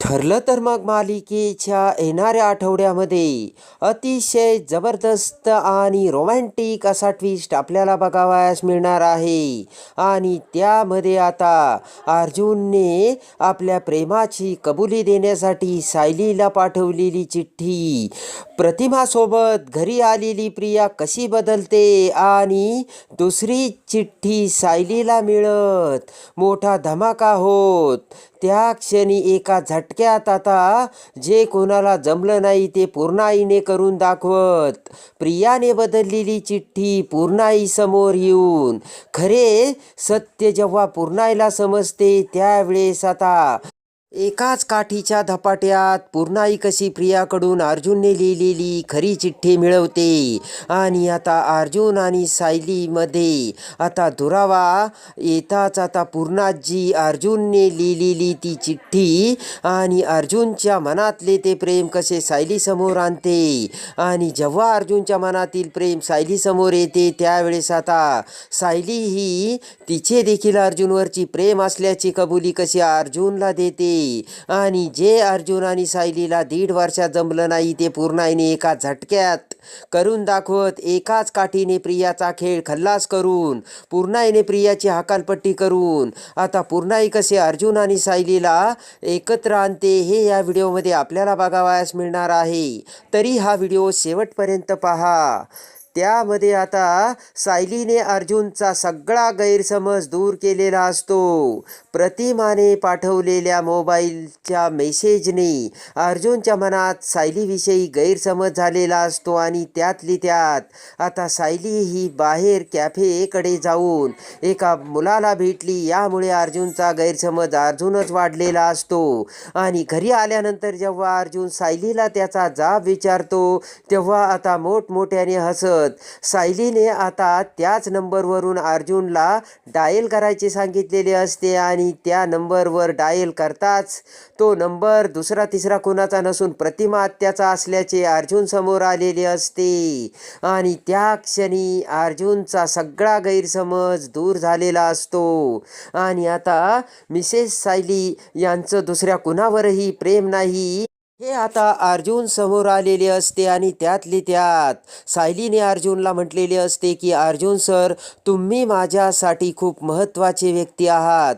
ठरलं तर मग मालिकेच्या येणाऱ्या आठवड्यामध्ये अतिशय जबरदस्त आणि रोमॅन्टिक असा ट्विस्ट आपल्याला बघावयास मिळणार आहे. आणि त्यामध्ये आता अर्जुनने आपल्या प्रेमाची कबुली देण्यासाठी सायलीला पाठवलेली चिठ्ठी. प्रतिमासोबत घरी आलेली प्रिया कशी बदलते आणि दुसरी चिठ्ठी सायलीला मिळत. मोठा धमाका होत. त्या क्षणी एका झट झटक्यात आता जे कोणाला जमलं नाही ते पूर्णाईने करून दाखवत. प्रियाने बदललेली चिठ्ठी पूर्णाई समोर येऊन. खरे सत्य जेव्हा पूर्णाईला समजते त्यावेळेस आता एकाच काठीच्या धपाट्यात पूर्णाई कशी प्रियाकडून अर्जुनने लिहिलेली खरी चिठ्ठी मिळवते. आणि आता अर्जुन आणि सायलीमध्ये आता दुरावा. येताच आता पूर्णाजी अर्जुनने लिहिलेली ती चिठ्ठी. आणि अर्जुनच्या मनातले ते प्रेम कसे सायलीसमोर आणते. आणि जेव्हा अर्जुनच्या मनातील प्रेम सायलीसमोर येते त्यावेळेस आता सायली ही तिचे देखील अर्जुनवरची प्रेम असल्याची कबुली कशी अर्जुनला देते. आणि जे अर्जुन आणि सायलीला दीड वर्षात जमलं नाही ते पूर्णाईने एका झटक्यात. करून दाखवत एकाच काठीने प्रियाचा खेळ खल्लास करून पूर्णाईने प्रियाची हाकालपट्टी करून. आता पूर्णाई कसे अर्जुन आणि सायलीला एकत्र आणते हे या व्हिडिओमध्ये आपल्याला बघावयास मिळणार आहे. तरी हा व्हिडिओ शेवटपर्यंत पहा. त्यामध्ये आता सायलीने अर्जुनचा सगळा गैरसमज दूर केलेला असतो. प्रतिमाने पाठवलेल्या मोबाईलच्या मेसेजने अर्जुनच्या मनात सायलीविषयी गैरसमज झालेला असतो आणि त्यातली त्यात आता सायली ही बाहेर कॅफेकडे जाऊन एका मुलाला भेटली. यामुळे अर्जुनचा गैरसमज अर्जुनच वाढलेला असतो. आणि घरी आल्यानंतर जेव्हा अर्जुन सायलीला त्याचा जाब विचारतो तेव्हा आता मोठमोठ्याने हसत सायलीने आता त्याच नंबरवरून अर्जुनला डायल करायचे सांगितलेले असते आणि त्या नंबरवर डायल करताच तो नंबर दुसरा तिसरा कोणाचा नसून प्रतिमा आत्याचा असल्याचे अर्जुन समोर आलेले असते. आणि त्या क्षणी अर्जुनचा सगळा गैरसमज दूर झालेला असतो. आणि आता मिसेस सायली यांचं दुसऱ्या कुणावरही प्रेम नाही हे आता अर्जुन समोर आलेले असते आणि त्यातली त्यात सायलीने अर्जुनला म्हटलेले असते की अर्जुन सर तुम्ही माझ्यासाठी खूप महत्त्वाचे व्यक्ती आहात.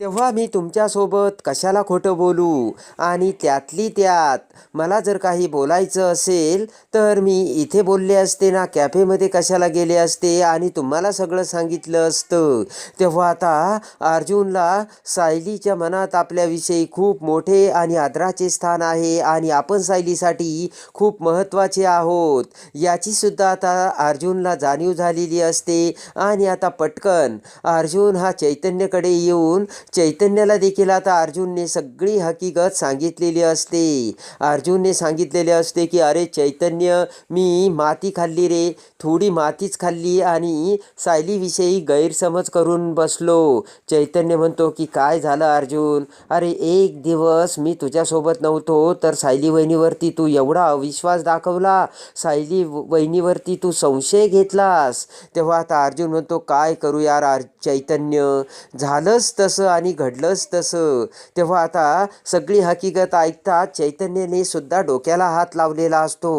तेव्हा मी तुमच्यासोबत कशाला खोटं बोलू? आणि त्यातली त्यात मला जर काही बोलायचं असेल तर मी इथे बोलले असते ना कॅफेमध्ये कशाला गेले असते? आणि तुम्हाला सगळं सांगितलं असतं. तेव्हा आता अर्जुनला सायलीच्या मनात आपल्याविषयी खूप मोठे आणि आदराचे स्थान आहे आणि आपण सायलीसाठी खूप महत्त्वाचे आहोत. याचीसुद्धा आता अर्जुनला जाणीव झालेली असते. आणि आता पटकन अर्जुन हा चैतन्यकडे येऊन चैतन्याला देखील आता अर्जुनने सगळी हकीकत सांगितलेली असते. अर्जुनने सांगितलेले असते की अरे चैतन्य मी माती खाल्ली रे. थोडी मातीच खाल्ली आणि सायलीविषयी गैरसमज करून बसलो. चैतन्य म्हणतो की काय झालं अर्जुन? अरे एक दिवस मी तुझ्यासोबत नव्हतो तर सायली वहिनीवरती तू एवढा अविश्वास दाखवला. सायली वहिनीवरती तू संशय घेतलास. तेव्हा आता अर्जुन म्हणतो काय करू यार आर चैतन्य? झालंच तसं आणि घडलंच तसं. तेव्हा आता सगळी हकीकत ऐकता चैतन्याने सुद्धा डोक्याला हात लावलेला असतो.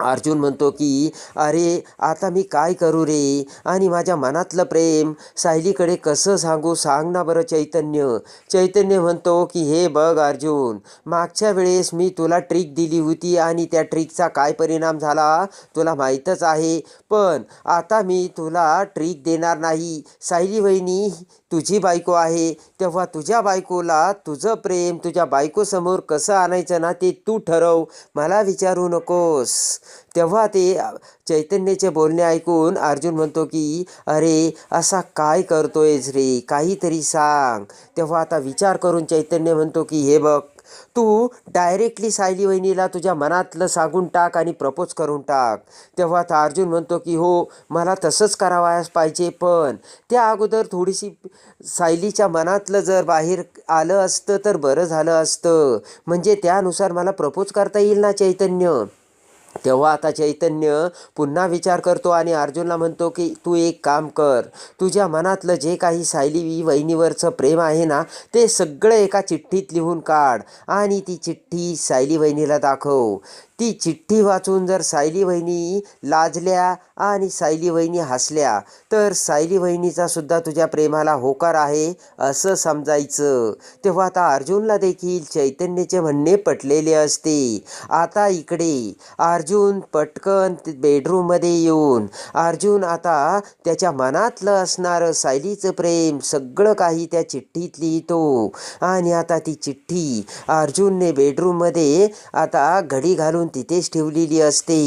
अर्जुन म्हणतो की अरे आता मी काय करू रे? आणि माझ्या मनातलं प्रेम सायलीकडे कसं सांगू? सांग ना बरं चैतन्य. चैतन्य म्हणतो की हे बघ अर्जुन मागच्या वेळेस मी तुला ट्रिक दिली होती आणि त्या ट्रिकचा काय परिणाम झाला? तुला माहीतच आहे. पण आता मी तुला ट्रिक देणार नाही. सायली वहिनी तुझी बायको आहे. तेव्हा तुझ्या बायकोला तुझं प्रेम तुझ्या बायकोसमोर कसं आणायचं ना ते तू ठरव. मला विचारू नकोस. तेव्हा ते चैतन्याचे बोलणे ऐकून अर्जुन म्हणतो की अरे असा काय करतोयस रे? काहीतरी सांग. तेव्हा आता विचार करून चैतन्य म्हणतो की हे बघ तू डायरेक्टली सायली वहिनीला तुझ्या मनातलं सांगून टाक आणि प्रपोज करून टाक. तेव्हा आता अर्जुन म्हणतो की हो मला तसंच करावयास पाहिजे पण त्या अगोदर थोडीशी सायलीच्या मनातलं जर बाहेर आलं असतं तर बरं झालं असतं. म्हणजे त्यानुसार मला प्रपोज करता येईल ना चैतन्य? तेव्हा आता चैतन्य पुन्हा विचार करतो आणि अर्जुनला म्हणतो की तू एक काम कर. तुझ्या मनातलं जे काही सायली वहिनीवरचं प्रेम आहे ना ते सगळं एका चिठ्ठीत लिहून काढ आणि ती चिठ्ठी सायली वहिनीला दाखव. ती चिठ्ठी वाचून जर सायली वहिनी लाजल्या आणि सायली वहिनी हसल्या तर सायली वहिनीचा सुद्धा तुझ्या प्रेमाला होकार आहे असं समजायचं. तेव्हा आता अर्जुनला देखील चैतन्याचे म्हणणे पटलेले असते. आता इकडे अर्जुन पटकन बेडरूममध्ये येऊन अर्जुन आता त्याच्या मनातलं असणारं सायलीचं प्रेम सगळं काही त्या चिठ्ठीत लिहितो. आणि आता ती चिठ्ठी अर्जुनने बेडरूममध्ये आता घडी घालून तिथेच ठेवलेली असते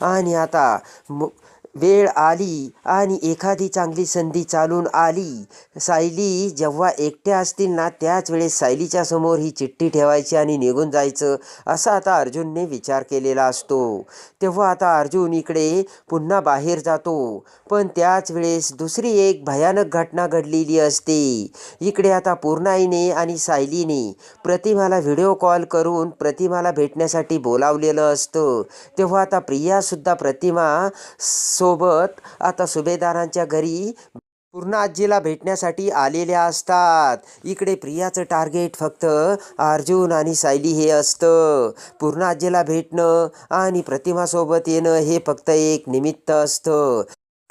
आणि आता मु वेळ आली आणि एखादी चांगली संधी चालून आली. सायली जेव्हा एकट्या असतील ना त्याच वेळेस सायलीच्या समोर ही चिठ्ठी ठेवायची आणि निघून जायचं असा आता अर्जुनने विचार केलेला असतो. तेव्हा आता अर्जुन इकडे पुन्हा बाहेर जातो. पण त्याच वेळेस दुसरी एक भयानक घटना घडलेली असते. इकडे आता पूर्णाईने आणि सायलीने प्रतिमाला व्हिडिओ कॉल करून प्रतिमाला भेटण्यासाठी बोलावलेलं असतं. तेव्हा आता प्रियासुद्धा प्रतिमा सोबत आता सुभेदारांच्या घरी पूर्ण आजीला भेटण्यासाठी आलेल्या असतात. इकडे प्रियाचं टार्गेट फक्त अर्जुन आणि सायली हे असतं. पूर्ण आजीला भेटणं आणि प्रतिमासोबत येणं हे फक्त एक निमित्त असतं.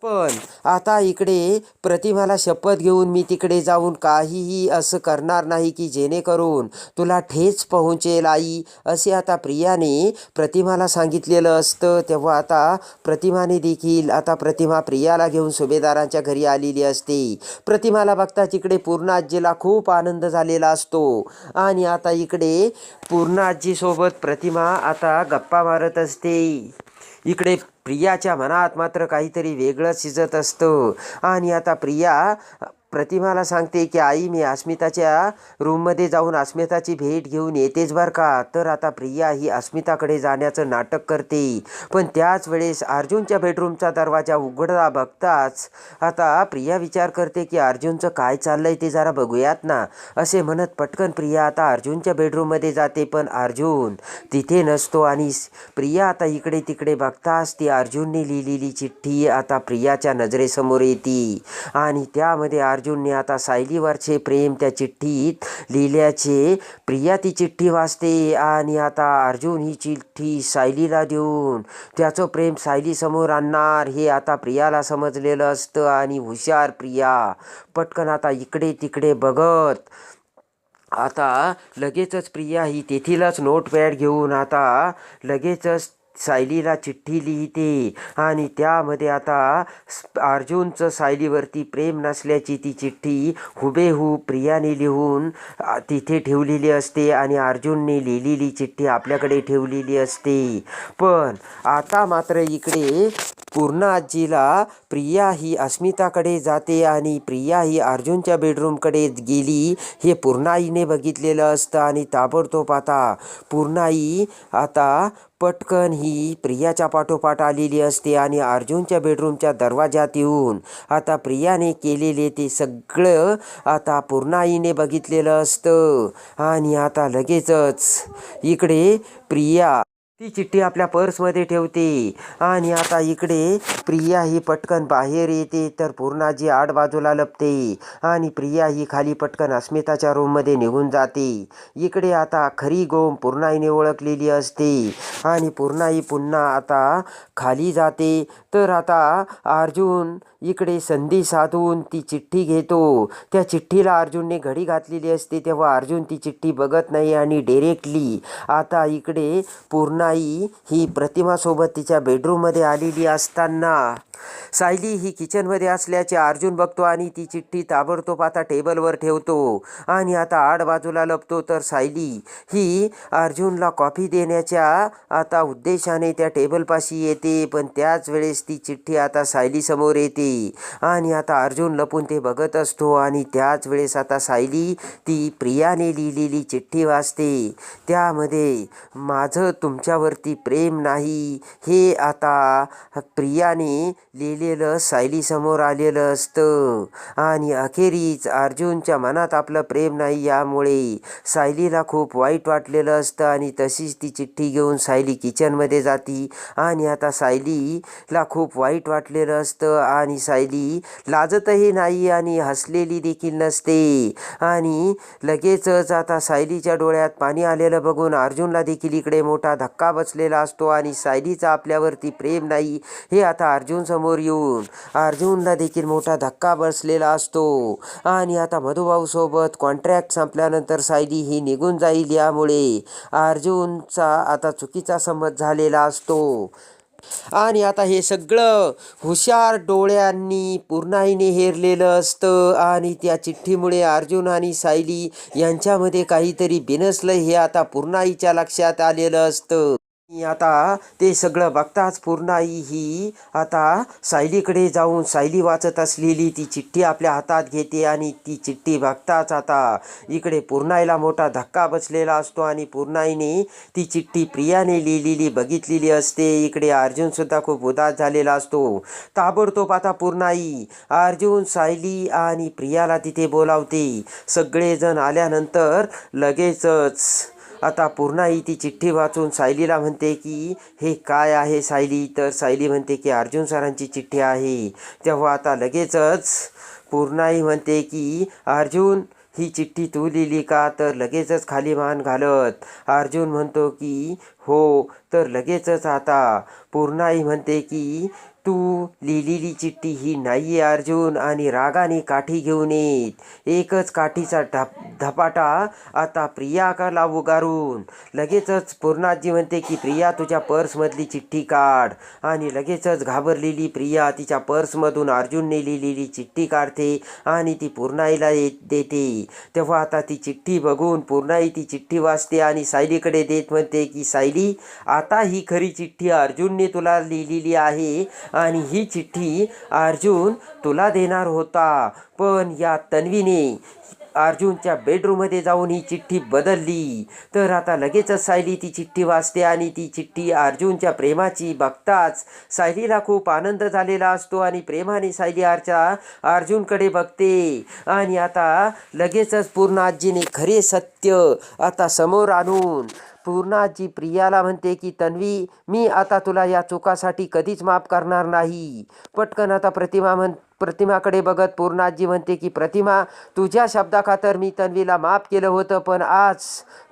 पण आता इकडे प्रतिमाला शपथ घेऊन मी तिकडे जाऊन काहीही असं करणार नाही की जेणेकरून तुला ठेच पोहोचेल आई. असे आता प्रियाने प्रतिमाला सांगितलेलं असतं. तेव्हा आता प्रतिमाने देखील आता प्रतिमा प्रियाला घेऊन सुभेदारांच्या घरी आलेली असते. प्रतिमाला बघता तिकडे पूर्ण आजीला खूप आनंद झालेला असतो. आणि आता इकडे पूर्ण आजीसोबत प्रतिमा आता गप्पा मारत असते. इकडे प्रियाच्या मनात मात्र काहीतरी वेगळंच शिजत असतं. आणि आता प्रिया प्रतिमाला सांगते की आई मी अस्मिताच्या रूममध्ये जाऊन अस्मिताची भेट घेऊन येतेच बरं का? तर आता प्रिया ही अस्मिताकडे जाण्याचं नाटक करते. पण त्याच वेळेस अर्जुनच्या बेडरूमचा दरवाजा उघडता बघताच आता प्रिया विचार करते की अर्जुनचं काय चाललंय ते जरा बघूयात ना. असे म्हणत पटकन प्रिया आता अर्जुनच्या बेडरूममध्ये जाते. पण अर्जुन तिथे नसतो आणि प्रिया आता इकडे तिकडे बघताच ती अर्जुनने लिहिलेली चिठ्ठी आता प्रियाच्या नजरेसमोर येते. आणि त्यामध्ये अर्जुनने आता सायलीवरचे प्रेम त्या चिठ्ठीत लिहिल्याचे प्रिया ती चिठ्ठी वाचते आणि आता अर्जुन ही चिठ्ठी सायलीला देऊन त्याचं प्रेम सायलीसमोर आणणार हे आता प्रियाला समजलेलं असतं आणि हुशार प्रिया पटकन आता इकडे तिकडे बघत. आता लगेचच प्रिया ही तेथीलच नोटपॅड घेऊन आता लगेचच सायलीला चिठ्ठी लिहिते. आणि त्यामध्ये आता अर्जुनचं सायलीवरती प्रेम नसल्याची ती चिठ्ठी हुबेहूब प्रियाने लिहून तिथे ठेवलेली असते आणि अर्जुनने लिहिलेली चिठ्ठी आपल्याकडे ठेवलेली असते. पण आता मात्र इकडे पूर्ण आजीला प्रिया ही अस्मिताकडे जाते आणि प्रिया ही अर्जुनच्या बेडरूमकडे गेली. हे पूर्णाईने बघितलेलं असतं आणि ताबडतोब आता पूर्णाई आता पटकन ही प्रियाच्या पाठोपाठ आलेली असते आणि अर्जुनच्या बेडरूमच्या दरवाजात येऊन आता प्रियाने केलेले ते सगळं आता पूर्णाईने बघितलेलं असतं. आणि आता लगेचच इकडे प्रिया ती चिठ्ठी आपल्या पर्समध्ये ठेवते. आणि आता इकडे प्रिया ही पटकन बाहेर येते तर पूर्णाजी आड बाजूला लपते. आणि प्रिया ही खाली पटकन अस्मिताच्या रूममध्ये निघून जाते. इकडे आता खरी गोम पूर्णाईने ओळखलेली असते. आणि पूर्णाई पुन्हा आता खाली जाते. तर आता अर्जुन इकडे संधी साधून ती चिठ्ठी घेतो. त्या चिठ्ठीला अर्जुनने घडी घातलेली असते. तेव्हा अर्जुन ती चिठ्ठी बघत नाही आणि डिरेक्टली आता इकडे पूर्णाई ही प्रतिमासोबत तिच्या बेडरूममध्ये आलेली असताना सायली ही किचनमध्ये असल्याचे अर्जुन बघतो आणि ती चिठ्ठी ताबडतोब आता टेबलवर ठेवतो. आणि आता आड बाजूला लपतो तर सायली ही अर्जुनला कॉफी देण्याच्या आता उद्देशाने त्या टेबलपाशी येते पण त्याच वेळेस ती चिठ्ठी आता सायलीसमोर येते. आणि आता अर्जुन लपून ते बघत असतो आणि त्याच वेळेस आता सायली ती प्रियाने लिहिलेली चिठ्ठी वाचते. त्यामध्ये माझं तुमच्यावरती प्रेम नाही हे आता प्रियाने लिहिलेलं सायलीसमोर आलेलं असतं. आणि अखेरीच अर्जुनच्या मनात आपलं प्रेम नाही यामुळे सायलीला खूप वाईट वाटलेलं असतं. आणि तशीच ती चिठ्ठी घेऊन सायली किचनमध्ये जाती. आणि आता सायलीला खूप वाईट वाटलेलं असतं. आणि सायली लाजतही नाही आणि हसलेली देखील नसते. आणि लगेचच आता सायलीच्या डोळ्यात पाणी आलेलं बघून अर्जुनला देखील इकडे मोठा धक्का बसलेला असतो. आणि सायलीचा आपल्यावरती प्रेम नाही हे आता अर्जुन समोर येऊन अर्जुनला देखील मोठा धक्का बसलेला असतो. आणि आता मधुभाऊ सोबत कॉन्ट्रॅक्ट संपल्यानंतर सायली ही निघून जाईल यामुळे अर्जुनचा आता चुकीचा समज झालेला असतो. आणि आता हे सगळं हुशार डोळ्यांनी पूर्णाईने हेरलेलं असतं. आणि त्या चिठ्ठीमुळे अर्जुन आणि सायली यांच्यामध्ये काहीतरी बिनसलं हे आता पूर्णाईच्या लक्षात आलेलं असतं. आता ते सगळं बघताच पूर्णाई ही आता सायलीकडे जाऊन सायली वाचत असलेली ती चिठ्ठी आपल्या हातात घेते आणि ती चिठ्ठी बघताच आता इकडे पूर्णाईला मोठा धक्का बसलेला असतो आणि पूर्णाईने ती चिठ्ठी प्रियाने लिहिलेली बघितलेली असते. इकडे अर्जुनसुद्धा खूप उदास झालेला असतो. ताबडतोब आता पूर्णाई अर्जुन सायली आणि प्रियाला तिथे बोलावते. सगळेजण आल्यानंतर लगेचच आता पूर्णाई ती चिठ्ठी वाचून सायलीला म्हणते की हे काय आहे सायली? तर सायली म्हणते की अर्जुन सरांची चिठ्ठी आहे. तेव्हा आता लगेचच पूर्णाही म्हणते की अर्जुन ही चिठ्ठी तू लिहिली का? तर लगेचच खाली मान घालत अर्जुन म्हणतो की हो. तर लगेचच आता पूर्णाई म्हणते की तू लिहिलेली चिठ्ठी ही नाही आहे अर्जुन. आणि रागाने काठी घेऊन येत. एकच काठीचा ढप धपाटा आता प्रियाकाला उगारून. लगेचच पूर्णाजी म्हणते की प्रिया तुझ्या पर्समधली चिठ्ठी काढ. आणि लगेचच घाबरलेली प्रिया तिच्या पर्समधून अर्जुनने लिहिलेली चिठ्ठी काढते आणि ती पूर्णाईला देते. तेव्हा आता ती चिठ्ठी बघून पूर्णाई ती चिठ्ठी वाचते आणि सायलीकडे देत म्हणते की सायली आता ही खरी चिठ्ठी अर्जुनने तुला लिहिलेली आहे. आणि ही चिठ्ठी अर्जुन तुला देणार होता. पण या तन्वीने अर्जुनच्या बेडरूममध्ये जाऊन ही चिठ्ठी बदलली. तर आता लगेचच सायली ती चिठ्ठी वाचते आणि ती चिठ्ठी अर्जुनच्या प्रेमाची बघताच सायलीला खूप आनंद झालेला असतो आणि प्रेमाने सायली आरच्या अर्जुनकडे बघते. आणि आता लगेचच पूर्ण आजीने खरे सत्य आता समोर आणून पूर्णाची प्रियाला म्हणते की तन्वी मी आता तुला या चुकासाठी कधीच माफ करणार नाही. पटकन आता प्रतिमा म्हण प्रतिमाकडे बघत पूर्णाजी म्हणते की प्रतिमा तुझ्या शब्दाखातर मी तन्वीला माफ केलं होतं पण आज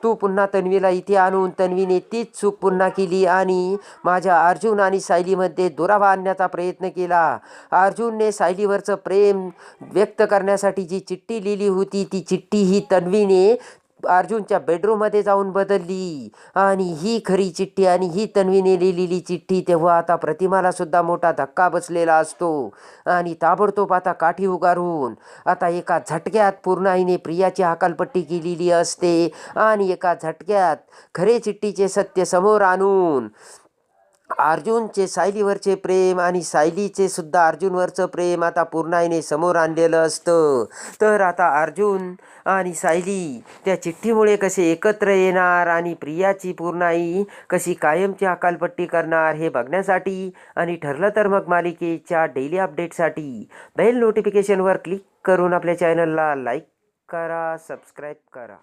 तू पुन्हा तन्वीला इथे आणून तन्वीने तीच चूक पुन्हा केली आणि माझ्या अर्जुन आणि सायलीमध्ये दुरावा आणण्याचा प्रयत्न केला. अर्जुनने सायलीवरचं प्रेम व्यक्त करण्यासाठी जी चिठ्ठी लिहिली होती ती चिठ्ठी ही तन्वीने अर्जुनच्या बेडरूममध्ये जाऊन बदलली. आणि ही खरी चिठ्ठी आणि ही तन्वीने लिहिलेली चिठ्ठी तेव्हा आता प्रतिमाला सुद्धा मोठा धक्का बसलेला असतो. आणि ताबडतोब आता काठी उगारून आता एका झटक्यात पूर्णाईने प्रियाची हकालपट्टी केलेली असते. आणि एका झटक्यात खरे चिठ्ठीचे सत्य समोर आणून अर्जुनचे सायलीवरचे प्रेम आणि सायलीचे सुद्धा अर्जुनवरचं प्रेम आता पूर्णाईने समोर आणलेलं असतं. तर आता अर्जुन आणि सायली त्या चिठ्ठीमुळे कसे एकत्र येणार आणि प्रियाची पूर्णाई कशी कायमची अकालपट्टी करणार हे बघण्यासाठी आणि ठरलं तर मग मालिकेच्या डेली अपडेटसाठी बेल नोटिफिकेशनवर क्लिक करून आपल्या चॅनलला लाईक करा सबस्क्राईब करा.